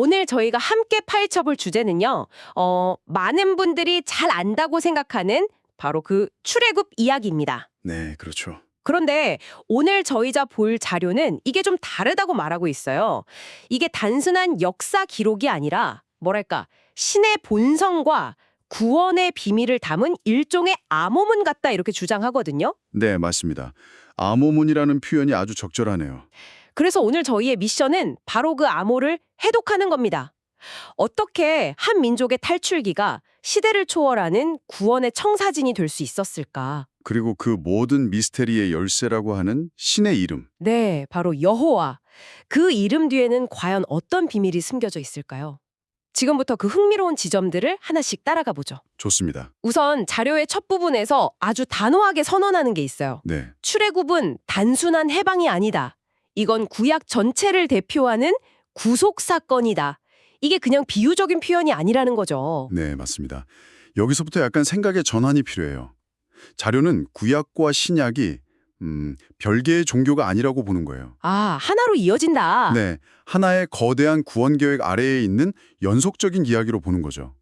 오늘 저희가 함께 파헤쳐볼 주제는요. 어, 많은 분들이 잘 안다고 생각하는 바로 그 출애굽 이야기입니다. 네, 그렇죠. 그런데 오늘 저희가 볼 자료는 이게 좀 다르다고 말하고 있어요. 이게 단순한 역사 기록이 아니라 뭐랄까 신의 본성과 구원의 비밀을 담은 일종의 암호문 같다 이렇게 주장하거든요. 네, 맞습니다. 암호문이라는 표현이 아주 적절하네요. 그래서 오늘 저희의 미션은 바로 그 암호를 해독하는 겁니다. 어떻게 한 민족의 탈출기가 시대를 초월하는 구원의 청사진이 될 수 있었을까? 그리고 그 모든 미스테리의 열쇠라고 하는 신의 이름. 네, 바로 여호와. 그 이름 뒤에는 과연 어떤 비밀이 숨겨져 있을까요? 지금부터 그 흥미로운 지점들을 하나씩 따라가 보죠. 좋습니다. 우선 자료의 첫 부분에서 아주 단호하게 선언하는 게 있어요. 네, 출애굽은 단순한 해방이 아니다. 이건 구약 전체를 대표하는 구속 사건이다. 이게 그냥 비유적인 표현이 아니라는 거죠. 네, 맞습니다. 여기서부터 약간 생각의 전환이 필요해요. 자료는 구약과 신약이 음, 별개의 종교가 아니라고 보는 거예요. 아, 하나로 이어진다. 네, 하나의 거대한 구원 계획 아래에 있는 연속적인 이야기로 보는 거죠.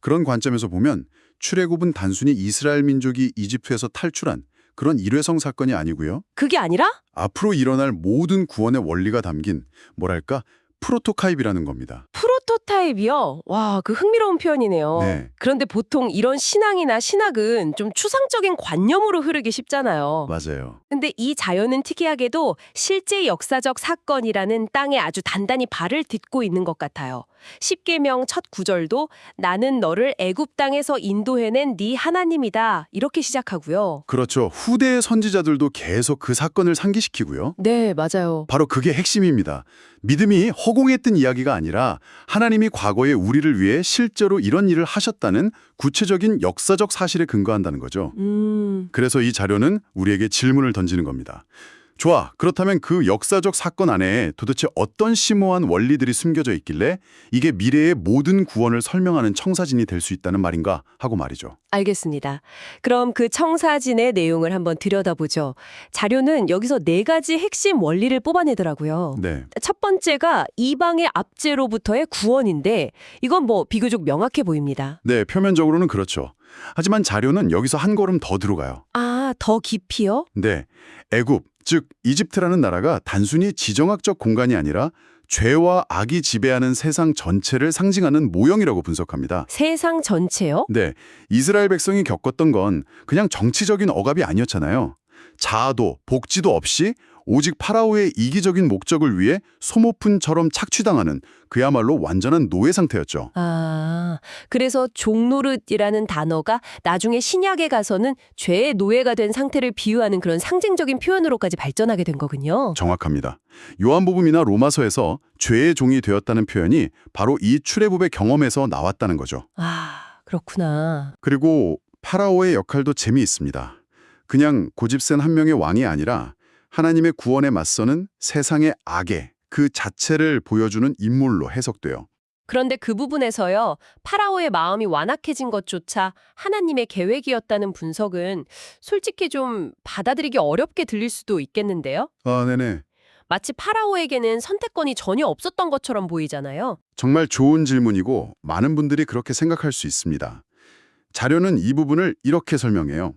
그런 관점에서 보면 출애굽은 단순히 이스라엘 민족이 이집트에서 탈출한 그런 일회성 사건이 아니고요. 그게 아니라 앞으로 일어날 모든 구원의 원리가 담긴 뭐랄까 프로토타입이라는 겁니다. 프로 토타입이요. 와, 그 흥미로운 표현이네요. 네. 그런데 보통 이런 신앙이나 신학은 좀 추상적인 관념으로 흐르기 쉽잖아요. 맞아요. 근데 이 자연은 특이하게도 실제 역사적 사건이라는 땅에 아주 단단히 발을 딛고 있는 것 같아요. 십계명 첫 구절도 나는 너를 애굽 땅에서 인도해낸 네 하나님이다. 이렇게 시작하고요. 그렇죠. 후대의 선지자들도 계속 그 사건을 상기시키고요. 네, 맞아요. 바로 그게 핵심입니다. 믿음이 허공했던 이야기가 아니라 하나님이 과거에 우리를 위해 실제로 이런 일을 하셨다는 구체적인 역사적 사실에 근거한다는 거죠. 음, 그래서 이 자료는 우리에게 질문을 던지는 겁니다. 좋아. 그렇다면 그 역사적 사건 안에 도대체 어떤 심오한 원리들이 숨겨져 있길래 이게 미래의 모든 구원을 설명하는 청사진이 될 수 있다는 말인가 하고 말이죠. 알겠습니다. 그럼 그 청사진의 내용을 한번 들여다보죠. 자료는 여기서 네 가지 핵심 원리를 뽑아내더라고요. 네. 첫 번째가 이방의 압제로부터의 구원인데 이건 뭐 비교적 명확해 보입니다. 네, 표면적으로는 그렇죠. 하지만 자료는 여기서 한 걸음 더 들어가요. 아, 더 깊이요? 네. 애굽, 즉 이집트라는 나라가 단순히 지정학적 공간이 아니라 죄와 악이 지배하는 세상 전체를 상징하는 모형이라고 분석합니다. 세상 전체요? 네, 이스라엘 백성이 겪었던 건 그냥 정치적인 억압이 아니었잖아요. 자아도 복지도 없이 오직 파라오의 이기적인 목적을 위해 소모품처럼 착취당하는 그야말로 완전한 노예 상태였죠. 아, 그래서 종노릇이라는 단어가 나중에 신약에 가서는 죄의 노예가 된 상태를 비유하는 그런 상징적인 표현으로까지 발전하게 된 거군요. 정확합니다. 요한복음이나 로마서에서 죄의 종이 되었다는 표현이 바로 이 출애굽의 경험에서 나왔다는 거죠. 아, 그렇구나. 그리고 파라오의 역할도 재미있습니다. 그냥 고집센 한 명의 왕이 아니라 하나님의 구원에 맞서는 세상의 악의 그 자체를 보여주는 인물로 해석돼요. 그런데 그 부분에서요, 파라오의 마음이 완악해진 것조차 하나님의 계획이었다는 분석은 솔직히 좀 받아들이기 어렵게 들릴 수도 있겠는데요? 아, 네네. 마치 파라오에게는 선택권이 전혀 없었던 것처럼 보이잖아요. 정말 좋은 질문이고 많은 분들이 그렇게 생각할 수 있습니다. 자료는 이 부분을 이렇게 설명해요.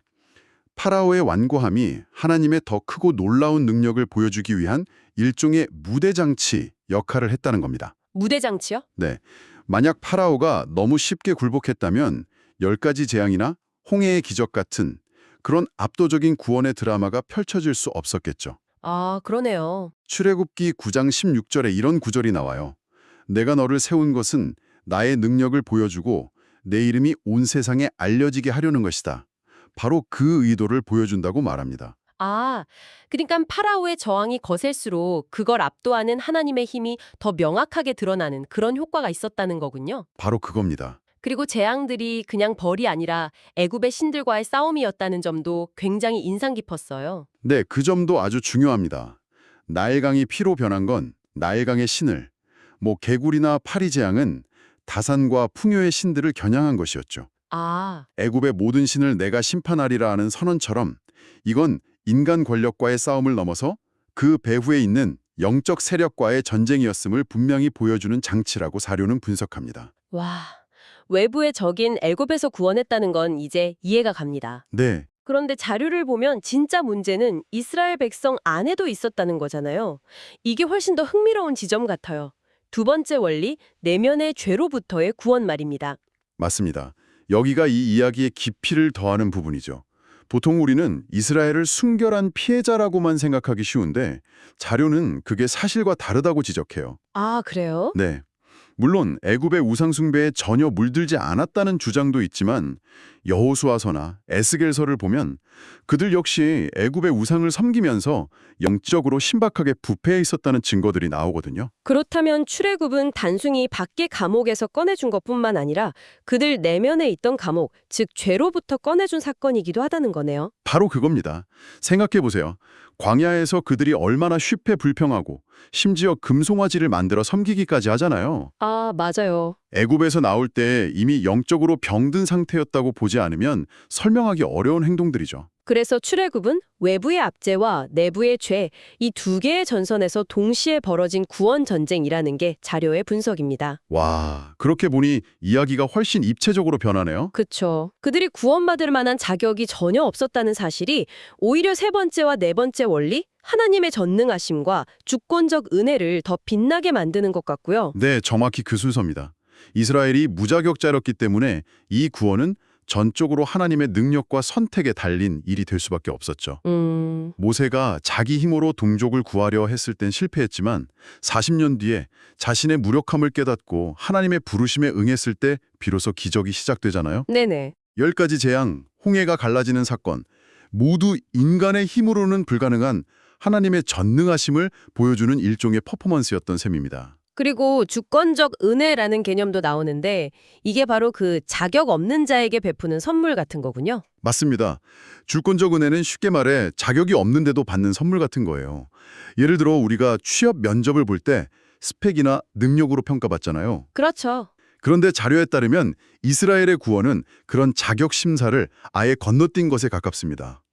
파라오의 완고함이 하나님의 더 크고 놀라운 능력을 보여주기 위한 일종의 무대장치 역할을 했다는 겁니다. 무대장치요? 네. 만약 파라오가 너무 쉽게 굴복했다면 열 가지 재앙이나 홍해의 기적 같은 그런 압도적인 구원의 드라마가 펼쳐질 수 없었겠죠. 아, 그러네요. 출애굽기 9장 16절에 이런 구절이 나와요. 내가 너를 세운 것은 나의 능력을 보여주고 내 이름이 온 세상에 알려지게 하려는 것이다. 바로 그 의도를 보여준다고 말합니다. 아, 그러니까 파라오의 저항이 거셀수록 그걸 압도하는 하나님의 힘이 더 명확하게 드러나는 그런 효과가 있었다는 거군요. 바로 그겁니다. 그리고 재앙들이 그냥 벌이 아니라 애굽의 신들과의 싸움이었다는 점도 굉장히 인상 깊었어요. 네, 그 점도 아주 중요합니다. 나일강이 피로 변한 건 나일강의 신을, 뭐 개구리나 파리 재앙은 다산과 풍요의 신들을 겨냥한 것이었죠. 아, 애굽의 모든 신을 내가 심판하리라 하는 선언처럼 이건 인간 권력과의 싸움을 넘어서 그 배후에 있는 영적 세력과의 전쟁이었음을 분명히 보여주는 장치라고 사료는 분석합니다. 와, 외부의 적인 애굽에서 구원했다는 건 이제 이해가 갑니다. 네, 그런데 자료를 보면 진짜 문제는 이스라엘 백성 안에도 있었다는 거잖아요. 이게 훨씬 더 흥미로운 지점 같아요. 두 번째 원리, 내면의 죄로부터의 구원 말입니다. 맞습니다. 여기가 이 이야기의 깊이를 더하는 부분이죠. 보통 우리는 이스라엘을 순결한 피해자라고만 생각하기 쉬운데 자료는 그게 사실과 다르다고 지적해요. 아, 그래요? 네. 물론 애굽의 우상 숭배에 전혀 물들지 않았다는 주장도 있지만 여호수아서나 에스겔서를 보면 그들 역시 애굽의 우상을 섬기면서 영적으로 신박하게 부패해 있었다는 증거들이 나오거든요. 그렇다면 출애굽은 단순히 밖의 감옥에서 꺼내준 것뿐만 아니라 그들 내면에 있던 감옥, 즉 죄로부터 꺼내준 사건이기도 하다는 거네요. 바로 그겁니다. 생각해 보세요. 광야에서 그들이 얼마나 쉽게 불평하고 심지어 금송아지를 만들어 섬기기까지 하잖아요. 아, 맞아요. 애굽에서 나올 때 이미 영적으로 병든 상태였다고 보지 않으면 설명하기 어려운 행동들이죠. 그래서 출애굽은 외부의 압제와 내부의 죄, 이 두 개의 전선에서 동시에 벌어진 구원 전쟁이라는 게 자료의 분석입니다. 와, 그렇게 보니 이야기가 훨씬 입체적으로 변하네요. 그쵸. 그들이 구원받을 만한 자격이 전혀 없었다는 사실이 오히려 세 번째와 네 번째 원리, 하나님의 전능하심과 주권적 은혜를 더 빛나게 만드는 것 같고요. 네, 정확히 그 순서입니다. 이스라엘이 무자격자였기 때문에 이 구원은 전적으로 하나님의 능력과 선택에 달린 일이 될 수밖에 없었죠. 음, 모세가 자기 힘으로 동족을 구하려 했을 땐 실패했지만 40년 뒤에 자신의 무력함을 깨닫고 하나님의 부르심에 응했을 때 비로소 기적이 시작되잖아요. 네네. 열 가지 재앙, 홍해가 갈라지는 사건, 모두 인간의 힘으로는 불가능한 하나님의 전능하심을 보여주는 일종의 퍼포먼스였던 셈입니다. 그리고 주권적 은혜라는 개념도 나오는데 이게 바로 그 자격 없는 자에게 베푸는 선물 같은 거군요. 맞습니다. 주권적 은혜는 쉽게 말해 자격이 없는데도 받는 선물 같은 거예요. 예를 들어 우리가 취업 면접을 볼 때 스펙이나 능력으로 평가받잖아요. 그렇죠. 그런데 자료에 따르면 이스라엘의 구원은 그런 자격 심사를 아예 건너뛴 것에 가깝습니다.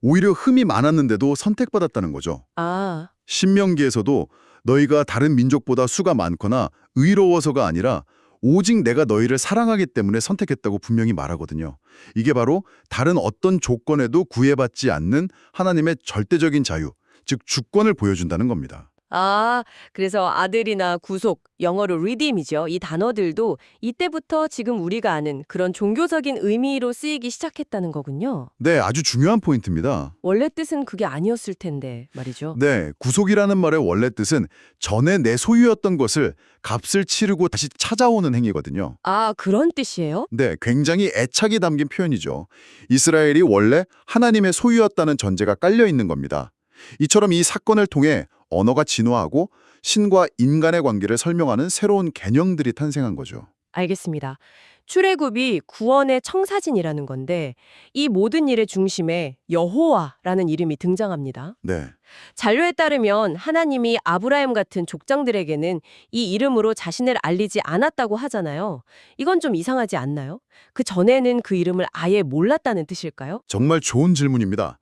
오히려 흠이 많았는데도 선택받았다는 거죠. 아, 신명기에서도 너희가 다른 민족보다 수가 많거나 의로워서가 아니라 오직 내가 너희를 사랑하기 때문에 선택했다고 분명히 말하거든요. 이게 바로 다른 어떤 조건에도 구애받지 않는 하나님의 절대적인 자유, 즉 주권을 보여준다는 겁니다. 아, 그래서 아들이나 구속, 영어로 redeem이죠. 이 단어들도 이때부터 지금 우리가 아는 그런 종교적인 의미로 쓰이기 시작했다는 거군요. 네, 아주 중요한 포인트입니다. 원래 뜻은 그게 아니었을 텐데 말이죠. 네, 구속이라는 말의 원래 뜻은 전에 내 소유였던 것을 값을 치르고 다시 찾아오는 행위거든요. 아, 그런 뜻이에요? 네, 굉장히 애착이 담긴 표현이죠. 이스라엘이 원래 하나님의 소유였다는 전제가 깔려 있는 겁니다. 이처럼 이 사건을 통해 언어가 진화하고 신과 인간의 관계를 설명하는 새로운 개념들이 탄생한 거죠. 알겠습니다. 출애굽이 구원의 청사진이라는 건데 이 모든 일의 중심에 여호와라는 이름이 등장합니다. 네, 잔료에 따르면 하나님이 아브라함 같은 족장들에게는 이 이름으로 자신을 알리지 않았다고 하잖아요. 이건 좀 이상하지 않나요? 그 전에는 그 이름을 아예 몰랐다는 뜻일까요? 정말 좋은 질문입니다.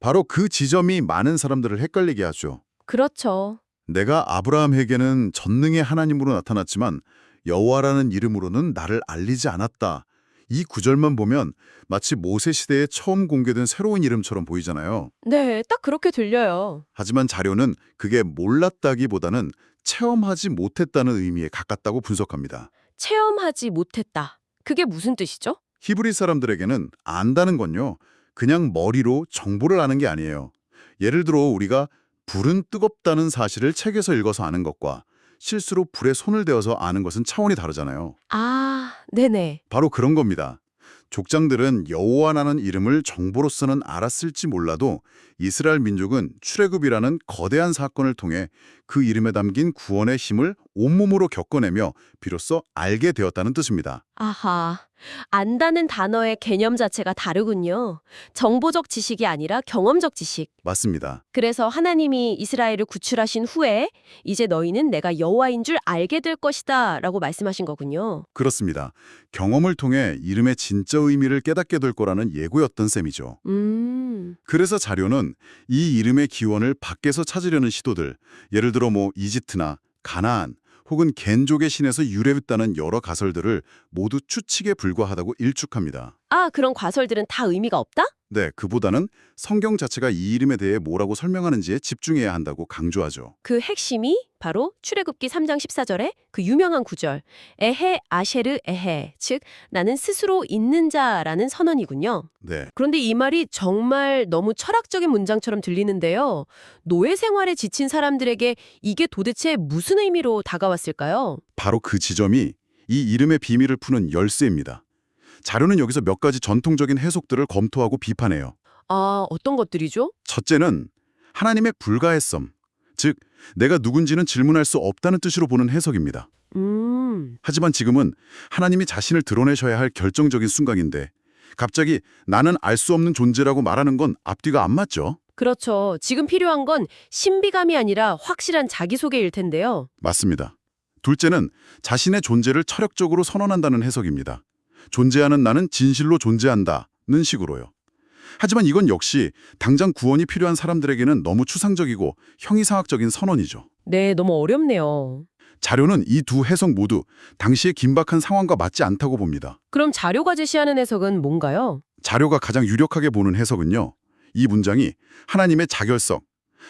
바로 그 지점이 많은 사람들을 헷갈리게 하죠. 그렇죠. 내가 아브라함에게는 전능의 하나님으로 나타났지만 여호와라는 이름으로는 나를 알리지 않았다. 이 구절만 보면 마치 모세 시대에 처음 공개된 새로운 이름처럼 보이잖아요. 네, 딱 그렇게 들려요. 하지만 자료는 그게 몰랐다기보다는 체험하지 못했다는 의미에 가깝다고 분석합니다. 체험하지 못했다. 그게 무슨 뜻이죠? 히브리 사람들에게는 안다는 건요. 그냥 머리로 정보를 아는 게 아니에요. 예를 들어 우리가 불은 뜨겁다는 사실을 책에서 읽어서 아는 것과 실수로 불에 손을 대어서 아는 것은 차원이 다르잖아요. 아, 네네. 바로 그런 겁니다. 족장들은 여호와라는 이름을 정보로서는 알았을지 몰라도 이스라엘 민족은 출애굽이라는 거대한 사건을 통해 그 이름에 담긴 구원의 힘을 온몸으로 겪어내며 비로소 알게 되었다는 뜻입니다. 아하. 안다는 단어의 개념 자체가 다르군요. 정보적 지식이 아니라 경험적 지식. 맞습니다. 그래서 하나님이 이스라엘을 구출하신 후에 이제 너희는 내가 여호와인 줄 알게 될 것이다 라고 말씀하신 거군요. 그렇습니다. 경험을 통해 이름의 진짜 의미를 깨닫게 될 거라는 예고였던 셈이죠. 음, 그래서 자료는 이 이름의 기원을 밖에서 찾으려는 시도들, 예를 들어 뭐 이집트나 가나안 혹은 겐족의 신에서 유래했다는 여러 가설들을 모두 추측에 불과하다고 일축합니다. 아 그런 과설들은 다 의미가 없다? 네, 그보다는 성경 자체가 이 이름에 대해 뭐라고 설명하는지에 집중해야 한다고 강조하죠. 그 핵심이 바로 출애굽기 3장 14절에 그 유명한 구절 에헤 아쉐르 에헤 즉 나는 스스로 있는 자라는 선언이군요. 네, 그런데 이 말이 정말 너무 철학적인 문장처럼 들리는데요. 노예 생활에 지친 사람들에게 이게 도대체 무슨 의미로 다가왔을까요? 바로 그 지점이 이 이름의 비밀을 푸는 열쇠입니다. 자료는 여기서 몇 가지 전통적인 해석들을 검토하고 비판해요. 아, 어떤 것들이죠? 첫째는 하나님의 불가해성, 즉 내가 누군지는 질문할 수 없다는 뜻으로 보는 해석입니다. 음, 하지만 지금은 하나님이 자신을 드러내셔야 할 결정적인 순간인데 갑자기 나는 알 수 없는 존재라고 말하는 건 앞뒤가 안 맞죠? 그렇죠. 지금 필요한 건 신비감이 아니라 확실한 자기소개일 텐데요. 맞습니다. 둘째는 자신의 존재를 철학적으로 선언한다는 해석입니다. 존재하는 나는 진실로 존재한다는 식으로요. 하지만 이건 역시 당장 구원이 필요한 사람들에게는 너무 추상적이고 형이상학적인 선언이죠. 네, 너무 어렵네요. 자료는 이 두 해석 모두 당시의 긴박한 상황과 맞지 않다고 봅니다. 그럼 자료가 제시하는 해석은 뭔가요? 자료가 가장 유력하게 보는 해석은요. 이 문장이 하나님의 자결성,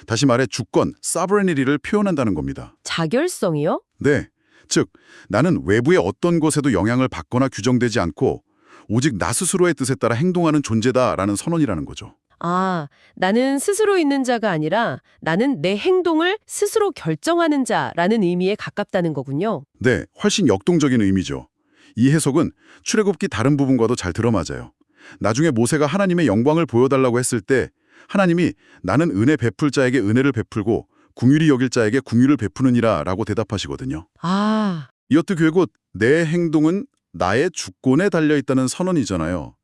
다시 말해 주권, sovereignty를 표현한다는 겁니다. 자결성이요? 네, 즉 나는 외부의 어떤 것에도 영향을 받거나 규정되지 않고 오직 나 스스로의 뜻에 따라 행동하는 존재다라는 선언이라는 거죠. 아, 나는 스스로 있는 자가 아니라 나는 내 행동을 스스로 결정하는 자라는 의미에 가깝다는 거군요. 네, 훨씬 역동적인 의미죠. 이 해석은 출애굽기 다른 부분과도 잘 들어맞아요. 나중에 모세가 하나님의 영광을 보여달라고 했을 때 하나님이 나는 은혜 베풀 자에게 은혜를 베풀고 궁휼히 여길 자에게 궁휼을 베푸느니라 라고 대답하시거든요. 아, 이것도 결국 내 행동은 나의 주권에 달려있다는 선언이잖아요.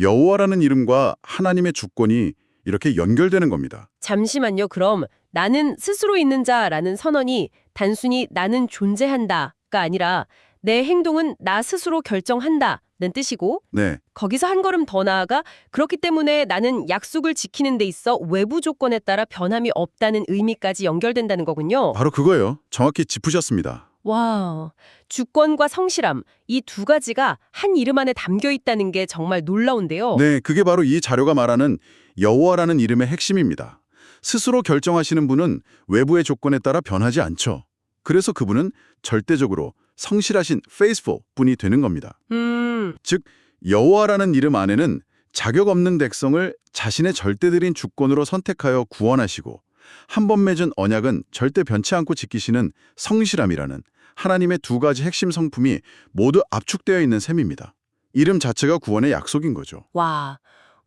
여호와라는 이름과 하나님의 주권이 이렇게 연결되는 겁니다. 잠시만요. 그럼 나는 스스로 있는 자라는 선언이 단순히 나는 존재한다가 아니라 내 행동은 나 스스로 결정한다 는 뜻이고 네, 거기서 한 걸음 더 나아가 그렇기 때문에 나는 약속을 지키는 데 있어 외부 조건에 따라 변함이 없다는 의미까지 연결된다는 거군요. 바로 그거예요. 정확히 짚으셨습니다. 와, 주권과 성실함 이 두 가지가 한 이름 안에 담겨 있다는 게 정말 놀라운데요. 네, 그게 바로 이 자료가 말하는 여호와라는 이름의 핵심입니다. 스스로 결정하시는 분은 외부의 조건에 따라 변하지 않죠. 그래서 그분은 절대적으로 성실하신 faithful 분이 되는 겁니다. 음, 즉 여호와라는 이름 안에는 자격 없는 백성을 자신의 절대들인 주권으로 선택하여 구원하시고 한 번 맺은 언약은 절대 변치 않고 지키시는 성실함이라는 하나님의 두 가지 핵심 성품이 모두 압축되어 있는 셈입니다. 이름 자체가 구원의 약속인 거죠. 와.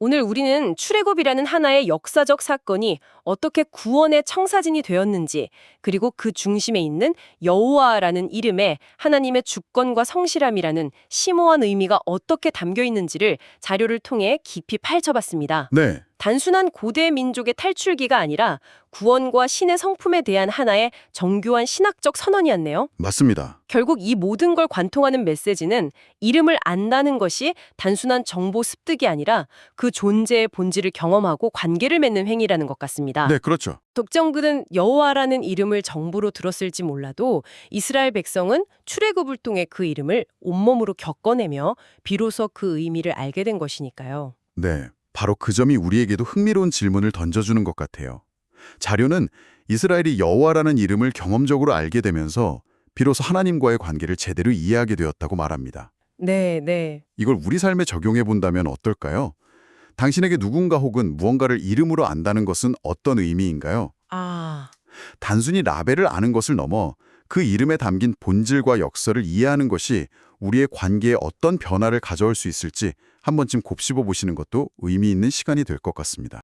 오늘 우리는 출애굽이라는 하나의 역사적 사건이 어떻게 구원의 청사진이 되었는지, 그리고 그 중심에 있는 여호와라는 이름에 하나님의 주권과 성실함이라는 심오한 의미가 어떻게 담겨 있는지를 자료를 통해 깊이 파헤쳐봤습니다. 네, 단순한 고대 민족의 탈출기가 아니라 구원과 신의 성품에 대한 하나의 정교한 신학적 선언이었네요. 맞습니다. 결국 이 모든 걸 관통하는 메시지는 이름을 안다는 것이 단순한 정보 습득이 아니라 그 존재의 본질을 경험하고 관계를 맺는 행위라는 것 같습니다. 네, 그렇죠. 독정글은 여호와라는 이름을 정보로 들었을지 몰라도 이스라엘 백성은 출애굽을 통해 그 이름을 온몸으로 겪어내며 비로소 그 의미를 알게 된 것이니까요. 네, 바로 그 점이 우리에게도 흥미로운 질문을 던져주는 것 같아요. 자료는 이스라엘이 여호와라는 이름을 경험적으로 알게 되면서 비로소 하나님과의 관계를 제대로 이해하게 되었다고 말합니다. 네, 네. 이걸 우리 삶에 적용해 본다면 어떨까요? 당신에게 누군가 혹은 무언가를 이름으로 안다는 것은 어떤 의미인가요? 아, 단순히 라벨을 아는 것을 넘어 그 이름에 담긴 본질과 역사를 이해하는 것이 우리의 관계에 어떤 변화를 가져올 수 있을지 한 번쯤 곱씹어 보시는 것도 의미 있는 시간이 될 것 같습니다.